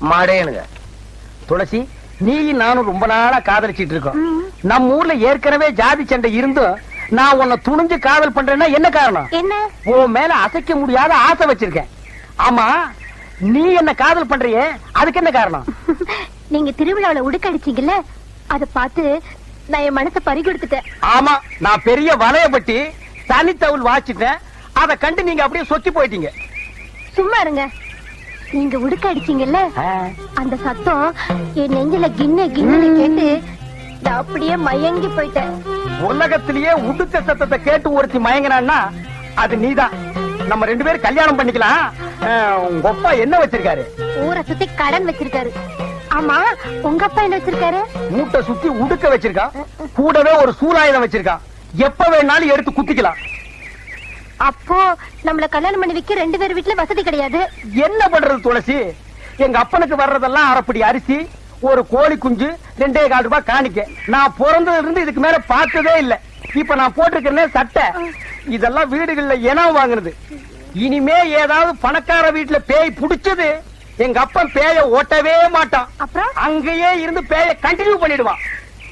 மாடேனுங்க துளசி நீ நானும் ரொம்ப நாளா காதலிச்சிட்டு இருக்கோம். நம்ம ஊர்ல ஏற்கனவே ஜாதி சண்டை இருந்தும் நான் உன்னை துணிஞ்சு காதல் பண்றேன்னா என்ன காரணம்? என்ன? உன் மேல அசைக்க முடியாத ஆசை வச்சிருக்கேன். ஆமா நீ என்ன காதல் பண்றியே அதுக்கு என்ன காரணம்? நீங்க திருவிழாவுல உடுக்கடிச்சீங்கல்ல அத பார்த்து நான் என் மனசை பறி கொடுத்துட்டேன் ஆமா நான் பெரிய வலையப்பட்டி தனித்தவுள் வாச்சிட்டேன் அதை கண்டு நீங்க அப்படியே சொத்தி போயிட்டீங்க. சும்மா இருங்க. நீங்க உடுக்க அடிச்சீங்கல்ல? அந்த சத்தம் என் நெஞ்சில கிண்ண கிண்ணு கேட்டு நான் அப்படியே மயங்கி போயிட்டேன். உலகத்திலேயே உடுக்க சத்தத்தை கேட்டு ஒருத்தி மயங்கினான்னா அது நீதான். நம்ம ரெண்டு பேரும் கல்யாணம் பண்ணிக்கலாம். உங்க அப்பா என்ன வச்சிருக்காரு? ஊரை சுத்தி கடன் வச்சிருக்காரு. ஆமா உங்க அப்பா என்ன வச்சிருக்காரு? மூட்டை சுத்தி உடுக்க வச்சிருக்கான் கூடவே ஒரு சூலாயுதம் வச்சிருக்கான் எப்ப வேணாலும் எடுத்து குத்திக்கலாம். அப்போ நம்மள கல்யாணம் பண்ணி வைக்க ரெண்டு பேர் வீட்டுல வசதி கிடையாது. என்ன பண்றது துளசி? எங்க அப்பனுக்கு வர்றதெல்லாம் அரைப்படி அரிசி ஒரு கோழி குஞ்சு ரெண்டே கால் ரூபாய் காணிக்க. நான் பிறந்ததுல இருந்து இதுக்கு மேல பார்த்ததே இல்ல. இப்ப நான் போட்டிருக்கிறேனே சட்டை. இதெல்லாம் வீடுகள்ல இனம் வாங்குனது. இனிமே ஏதாவது பணக்கார வீட்டுல பேய் புடிச்சது எங்க அப்பன் பேய ஓட்டவே மாட்டான். அப்புறம்? அங்கேயே இருந்து பேய கண்டினியூ பண்ணிடுவான்.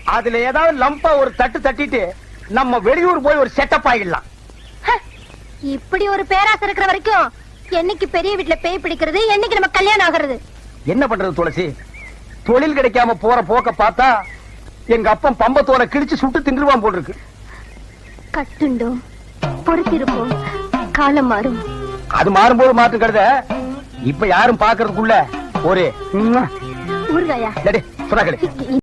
அதுல ஏதாவது லம்பா ஒரு தட்டு தட்டிட்டு நம்ம வெளியூர் போய் ஒரு செட்டப் ஆகிடலாம் இப்படி ஒரு பேராசை இருக்கிற வரைக்கும் என்னைக்கு பெரிய வீட்டுல பேய் பிடிக்கிறது என்னைக்கு நம்ம கல்யாணம் ஆகுறது? என்ன பண்றது துளசி? தொழில் கிடைக்காம போற போக்க பார்த்தா எங்க அப்பன் பம்பத்தோலை கிழிச்சு சுட்டு தின்றுவான் போல் இருக்கு கட்டுண்டோம் பொறுத்திருப்போம் காலம் மாறும். அது மாறும்போது மாற்றம் கருத. இப்ப யாரும் பாக்குறதுக்குள்ள ஒரு ஊறுகாயா சுறாக்களே